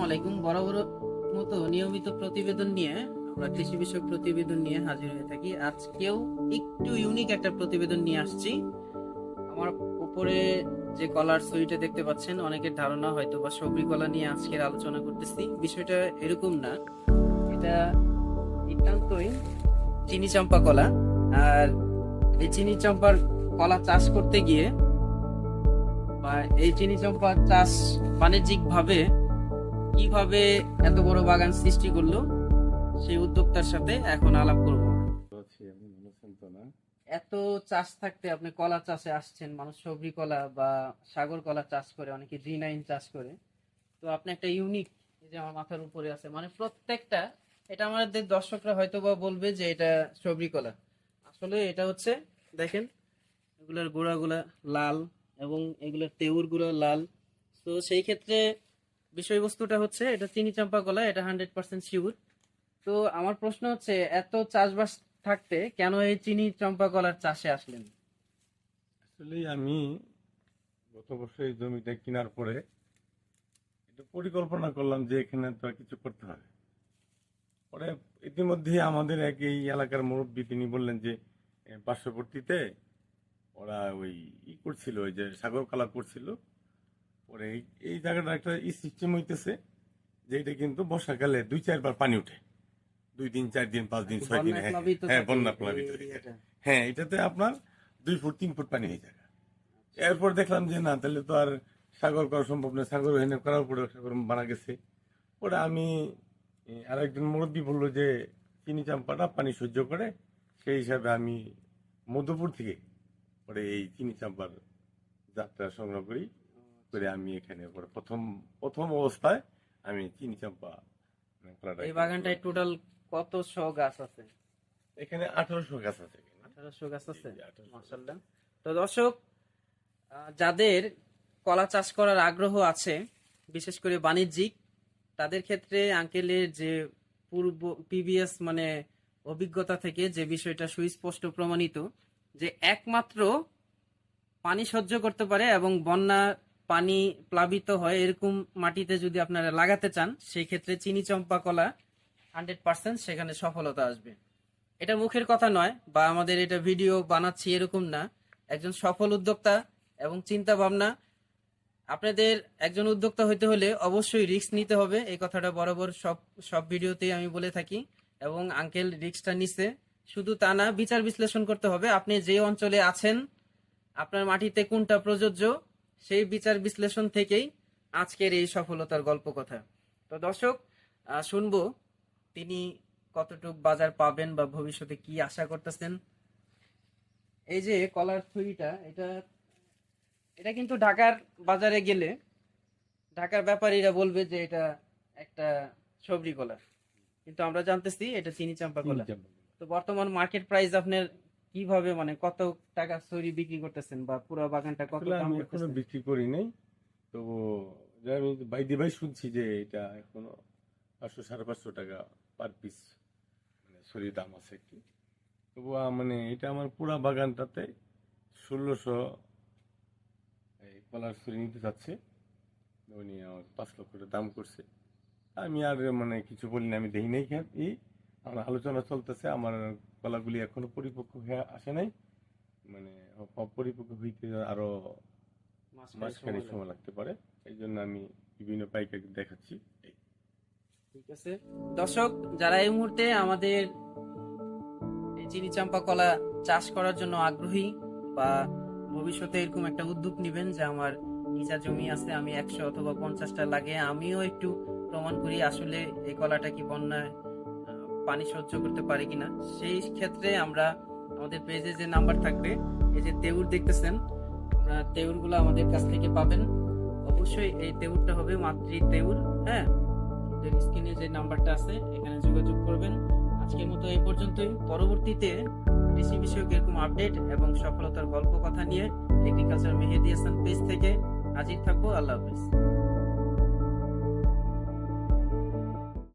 আলাইকুম বরাবর মতো নিয়মিত প্রতিবেদন নিয়ে আমরা কৃষি বিষয়ক প্রতিবেদন নিয়ে হাজির হয়ে থাকি। আজকেও একটু ইউনিক একটা প্রতিবেদন নিয়ে আসছি। আমার উপরে যে কলার ছবিটা দেখতে পাচ্ছেন, অনেকের ধারণা হয়তো বা সবরি কলা নিয়ে আজকের আলোচনা করতেছি। বিষয়টা এরকম না। এটা নিতান্তই চিনি চম্পা কলা। আর এই চিনি চম্পার কলা চাষ করতে গিয়ে বা এই চিনি চম্পা চাষ বাণিজ্যিকভাবে ভাবে কীভাবে এত বড় বাগান সৃষ্টি করল সেই উদ্যোক্তার সাথে এখন আলাপ করব। এত চাষ থাকতে আপনি কলা চাষে আসছেন মানুষ সবরি কলা বা সাগর কলা চাষ করে অনেকে জি নাইন চাষ করে। তো আপনি একটা ইউনিক যে আমার মাথার উপরে আছে মানে প্রত্যেকটা এটা আমাদের দর্শকরা হয়তো বা বলবে যে এটা সবরি কলা। আসলে এটা হচ্ছে দেখেন এগুলোর গোড়াগুলা লাল এবং এগুলোর তেউর গুঁড়ো লাল। তো সেই ক্ষেত্রে বিষয়বস্তুটা হচ্ছে, এটা চিনি চাম্পা কলা এটা হান্ড্রেড পার্সেন্ট শিওর তো আমার প্রশ্ন হচ্ছে, এত চাষবাস থাকতে কেন এই চিনি চম্পা কলার চাষে আসলেন? আসলে আমি গত বছর এই জমিটা কেনার পরে একটু পরিকল্পনা করলাম যে এখানে তো কিছু করতে হবে। পরে ইতিমধ্যে আমাদের এক এই এলাকার মুরব্বী তিনি বললেন যে, পার্শ্ববর্তীতে ওরা ওই ই করছিল, ওই যে সাগর কলা করছিল। পরে এই- জায়গাটা একটা সিস্টেম হইতেছে যে এটা কিন্তু বর্ষাকালে দুই চারবার পানি উঠে। দুই দিন চার দিন পাঁচ দিন ছয় দিন হ্যাঁ হ্যাঁ বন্যা প্লাবিত হয়ে যায়। এটাতে আপনার দুই ফুট তিন ফুট পানি হয়ে যাবে এরপর দেখলাম যে না তাহলে তো আর সাগর করা সম্ভব না সাগর এখানে করার পরে সাগর মারা গেছে। ওরা আমি এ, আরেকজন মুরব্বী বলল যে চিনি চাম্পাটা পানি সহ্য করে সেই হিসাবে আমি মধ্যপুর থেকে পরে এই চিনি চাম্পার যাত্রা সংগ্রহ করি। করে আমি এখানে পরে প্রথম প্রথম অবস্থায় আমি চিনি চাম্পা মানে এই বাগানটায় টোটাল কত শ গাছ আছে? এখানে আঠারোশো গাছ আছে। আঠারোশো গাছ আছে? জি, 1800 মাশাল্লাহ তো দর্শক যাদের কলা চাষ করার আগ্রহ আছে বিশেষ করে বাণিজ্যিক তাদের ক্ষেত্রে আঙ্কেলের যে পূর্ব পিবিএস মানে অভিজ্ঞতা থেকে যে বিষয়টা সুস্পষ্ট প্রমাণিত যে একমাত্র পানি সহ্য করতে পারে এবং বন্যা পানি প্লাবিত হয় এরকম মাটিতে যদি আপনারা লাগাতে চান সেই ক্ষেত্রে চিনি চম্পা কলা হান্ড্রেড পার্সেন্ট সেখানে সফলতা আসবে। এটা মুখের কথা নয় বা আমাদের এটা ভিডিও বানাচ্ছি এরকম না। একজন সফল উদ্যোক্তা এবং চিন্তা ভাবনা, আপনাদের একজন উদ্যোক্তা হইতে হলে অবশ্যই রিস্ক নিতে হবে। এই কথাটা বরাবর সব সব ভিডিওতেই আমি বলে থাকি এবং আঙ্কেল রিক্সটা নিছে। শুধু তা না, বিচার বিশ্লেষণ করতে হবে। আপনি যে অঞ্চলে আছেন, আপনার মাটিতে কোনটা প্রযোজ্য সেই বিচার বিশ্লেষণ থেকেই আজকের এই সফলতার গল্প কথা তো দর্শক শুনব তিনি কতটুক বাজার পাবেন বা ভবিষ্যতে কি আশা করতেছেন। এই যে কলার থুইটা এটা এটা কিন্তু ঢাকার বাজারে গেলে ঢাকার ব্যাপারীরা বলবে যে এটা একটা সবরি কলা কিন্তু আমরা জানতেছি এটা চিনি চাম্পা চিনি কলা তো বর্তমান মার্কেট প্রাইস আপনার কীভাবে মানে কত টাকা সরি বিক্রি করতেছেন বা পুরো বাগানটা কত দাম আমি এখনও বিক্রি করি নাই। তো যা আমি বাইদি ভাই শুনছি যে এটা এখনও পাঁচশো সাড়ে পাঁচশো টাকা পার পিস মানে শরীর দাম আছে একটু। তবু মানে এটা আমার পুরা বাগানটাতে ষোলোশো এই কলার ছড়ি নিতে চাচ্ছে। উনি আমার পাঁচ লক্ষ টাকা দাম করছে। আমি আর মানে কিছু বলি না আমি দেখি নাই আমার আলোচনা চলতেছে আমার কলাগুলি এখনও পরিপক্ক হয়ে আসে নাই। মানে পরিপক্ক হইতে আরও মাস খানেক মাঝখানে সময় লাগতে পারে। এই জন্য আমি বিভিন্ন পাইকারি দেখাচ্ছি। ঠিক আছে। দর্শক যারা এই মুহূর্তে আমাদের এই চিনি চাম্পা কলা চাষ করার জন্য আগ্রহী বা ভবিষ্যতে এরকম একটা উদ্যোগ নেবেন যে আমার নিজা জমি আছে আমি একশো অথবা পঞ্চাশটা লাগে আমিও একটু প্রমাণ করি আসলে এই কলাটা কি বন্যায় পানি সহ্য করতে পারে কিনা, সেই ক্ষেত্রে আমরা আমাদের পেজে যে নাম্বার থাকবে, এই যে তেউর দেখতেছেন, আমরা তেউরগুলো আমাদের কাছ থেকে পাবেন। অবশ্যই এই তেউরটা হবে মাতৃ তেউর হ্যাঁ? আমাদের স্ক্রিনে যে নাম্বারটা আছে, এখানে যোগাযোগ করবেন। আজকের মতো এই পর্যন্তই। পরবর্তীতে কৃষি বিষয়ক এরকম আপডেট এবং সফলতার গল্প কথা নিয়ে এগ্রিকালচার মেহেদি হাসান পেজ থেকে হাজির থাকব। আল্লাহ হাফেজ।